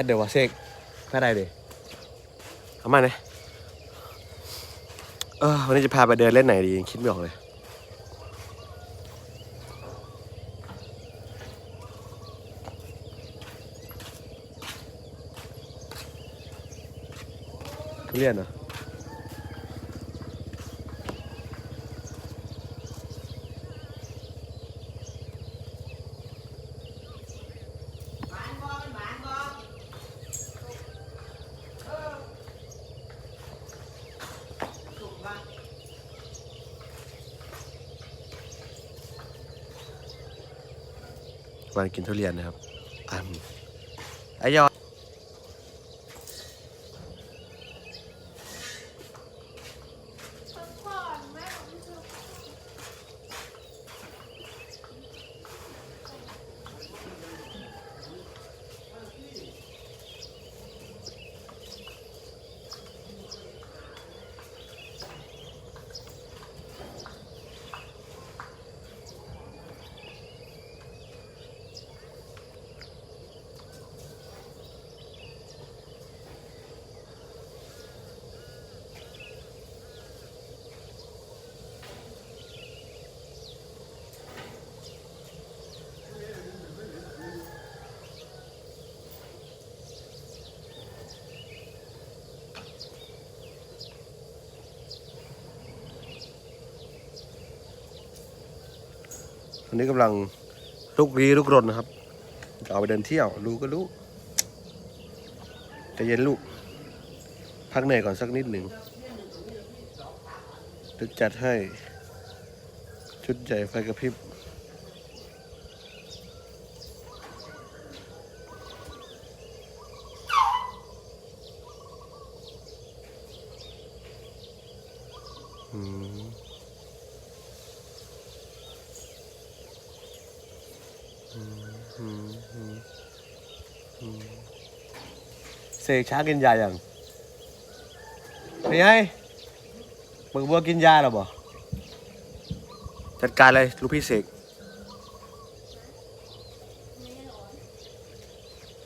ทเดี๋ยววะเซกแพทอะไรเดียวเอามาเลยเออวันนี้จะพาไปเดินเล่นไหนดียังคิดไม่ออกเลยเรียนเหรอ วันกินทุเรียนนะครับอะไอยอ วันนี้กำลังลุกรีลุกรนนะครับจะเอาไปเดินเที่ยวรู้ก็รู้จะเย็นลูก พักเหนื่อยก่อนสักนิดหนึ่งจะจัดให้ชุดใหญ่ไฟกระพริบอืม อืมอืมอืม เสกช้ากินยาอย่างเป็นไงมึงบัวกินยาหรอบ่จัดการเลยลูกพี่เสก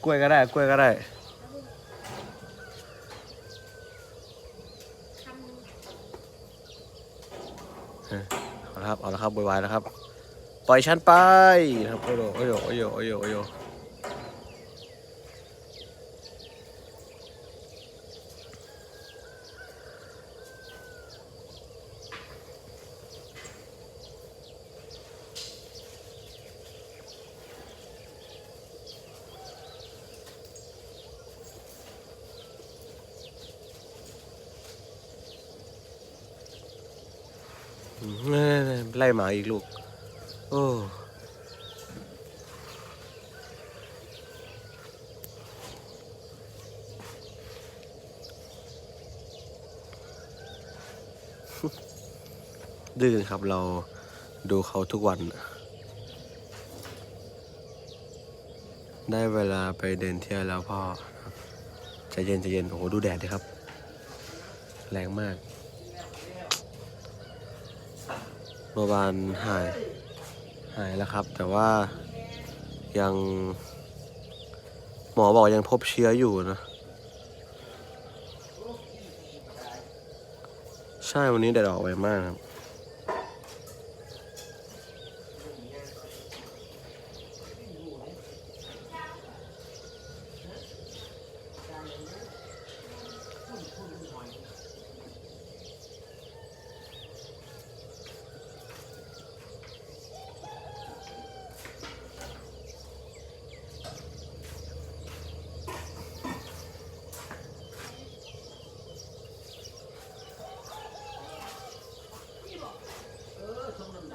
กล้วยก็ได้ กล้วยก็ได้เอาละครับ เอาละครับบวยวายแล้วครับ ปล่อยฉันไปครับโอ้โหโอ้โหโอ้โหโอ้โหโอ้โหอืมไล่หมาอีกลูก โอ้ดื้อครับเราดูเขาทุกวัน ได้เวลาไปเดินเที่ยวแล้วพ่อใจเย็นใจเย็นโอ้โหดูแดดดิครับ แรงมากเมื่อวานหาย หายแล้วครับ แต่ว่ายัง หมอบอกยังพบเชื้ออยู่นะ ใช่วันนี้แดดออกไวมากครับ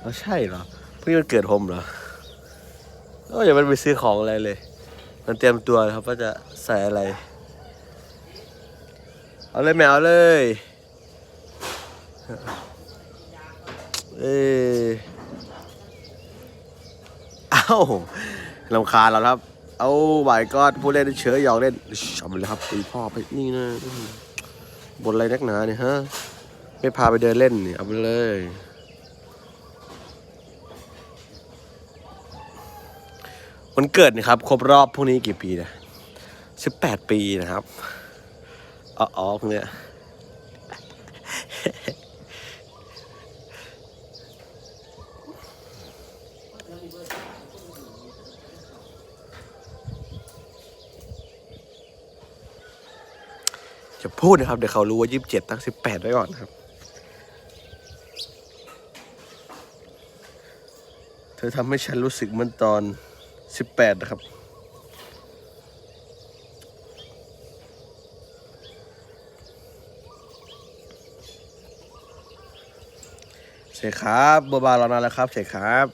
เอาใช่เหรอเพิ่งวันเกิดผมเหรอเอออย่ามันไปซื้อของอะไรเลย มันเตรียมตัวครับว่าจะใส่อะไร เอาเลยแมวเลย เอ้ยเอ้าลำคาเราครับ เอาบ่ายก็ผู้เล่นเฉยหยอกเล่นเอาไปเลยครับตีพ่อไปนี่นะบนอะไรนักหนาเนี่ยฮะ ไม่พาไปเดินเล่นเนี่ยเอาไปเลย วันเกิดนะครับ ครบรอบพวกนี้กี่ปีนะสิบแปดปีนะครับอ๋อพวกเนี้ยจะพูดนะครับ เดี๋ยวเขารู้ว่ายี่สิบเจ็ดตั้งสิบแปดไว้ก่อนครับ เธอทำให้ฉันรู้สึกเหมือนตอน สิบแปดนะครับ เสกครับบัวบานรอนานแล้วครับเสกครับ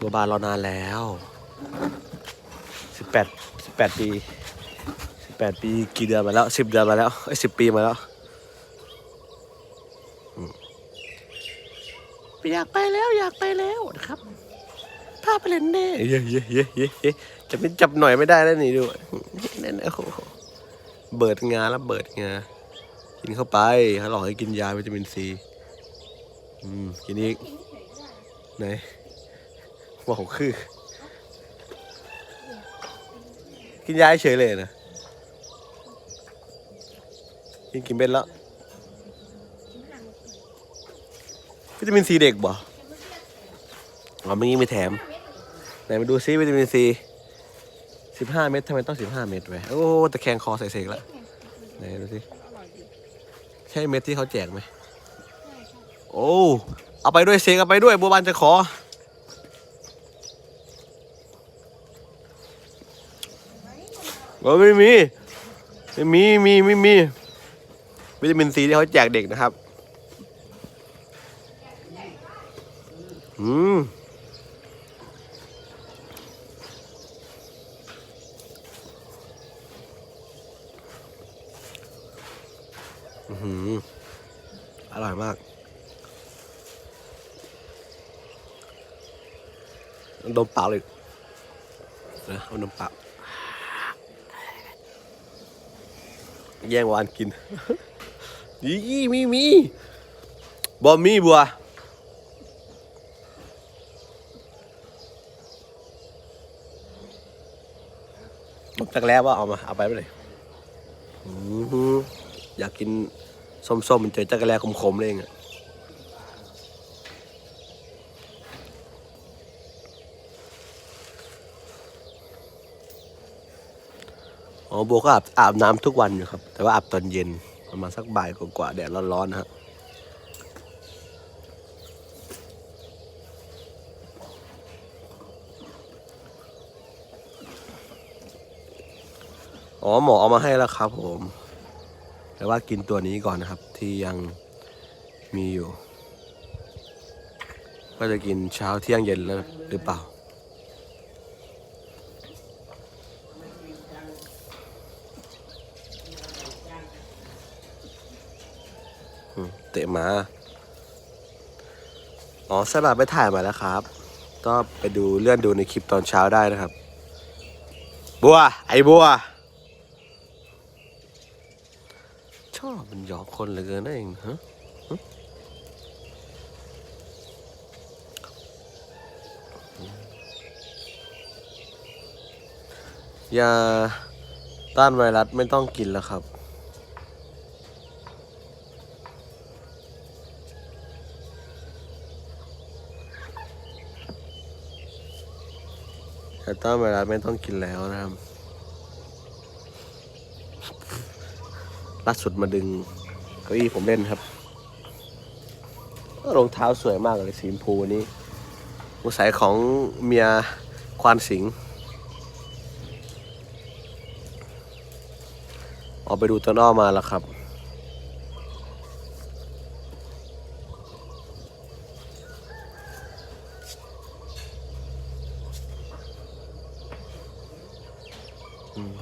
บัวบานรอนานแล้วสิบแปดสิบแปดปีสิบแปดปีกี่เดือนมาแล้วสิบเดือนมาแล้วไอ้สิบปีมาแล้วอยากไปแล้วอยากไปแล้วนะครับาไปเล่นเน่เย้เย้เย้เย้เย้จะเป็นจับหน่อยไม่ได้แล้วนี่ดูนั่นโอ้โหเบิดงาแล้วเบิดงากินเข้าไปเขาหลอกให้กินยาวิตามินซีอืมกินอีกไหนบอกคือ กินยาเฉยเลยนะกินกินเบ็ดแล้ววิตามินซีเด็กบ่อ๋อเมื่อกี้ไม่แถม ไหนมาดูซิวิตามินซีสิบห้าเม็ดทำไมต้องสิบห้าเม็ดไว้โอ้ตะแคงคอใส่เสกแล้วไหนดูสิใช่เม็ดที่เขาแจกไหมโอ้เอาไปด้วยเซกเอาไปด้วยบัวบานจะขอโอ้ไม่มีไม่มีมีไม่มีวิตามินซีที่เขาแจกเด็กนะครับ อืม อื้อหืออร่อยมาก ดมเปล่าเลยนะเอาดมเปล่าแย่งวานกินยี่มีมีบอมีบัวหมดจากแล้วว่าเอามาเอาไปไปเลยอือหืออยากกินส้มๆมันเจอจักรแลขมๆเลยเองอะ อ๋อโบก็อาบอาบน้ำทุกวันอยู่ครับ แต่ว่าอาบตอนเย็นประมาณสักบ่ายกว่าแดดร้อนๆนะฮะอ๋อหมอเอามาให้แล้วครับผม แต่ว่ากินตัวนี้ก่อนนะครับ ที่ยังมีอยู่ว่าจะกินเช้าเที่ยงเย็นแล้วหรือเปล่า อืมเตะมาอ๋อสลับไปถ่ายมาแล้วครับ ก็ไปดูเลื่อนดูในคลิปตอนเช้าได้นะครับ บัว ไอ้บัว ชอบมันหยอกคนเหลือเกินนั่นเองฮะยาต้านไวรัสไม่ต้องกินแล้วครับ ยาต้านไวรัสไม่ต้องกินแล้วนะครับ ล่าสุดมาดึงเก้าอี้ผมเล่นครับรองเท้าสวยมากเลยสีชมพูนี้มุสัยของเมียควานสิงออกไปดูต้นอ้อมาแล้วครับ อืม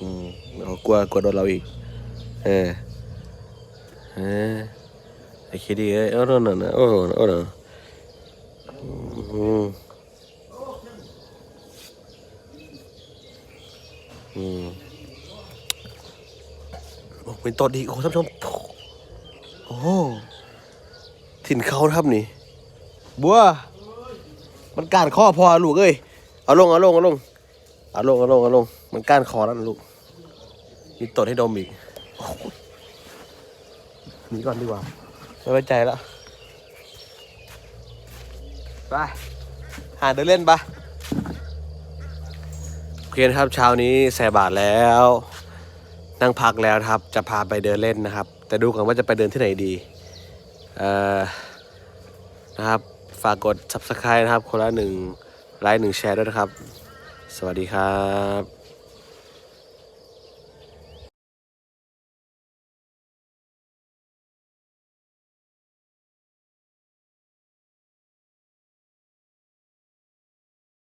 อืมเอา กลัวกลัวโดนเราอีก เออเออไอ้คิดดีเอ้ยเอาโน่นน่ะโอ้โหโอ้โหอืมอืมโอ้เป็นตอดีโอ้ท่านผู้ชมโอ้ถิ่นเขาครับนี่ บัว มันก้านคอพอลูกเอ้ย เอาลง เอาลง เอาลง เอาลง เอาลง เอาลง มันกานคอแล้วลูก มีตดให้ดมอีกหนีก่อนดีกว่า ไม่ไว้ใจแล้วไปหาเดินเล่นปะโอเคนครับเช้านี้แสบาทแล้ว นั่งพักแล้วครับ จะพาไปเดินเล่นนะครับ แต่ดูก่อนว่าจะไปเดินที่ไหนดี เอ่อ นะครับ ฝากกด subscribe นะครับ คนละหนึ่งไลค์หนึ่งแชร์ด้วยนะครับ สวัสดีครับ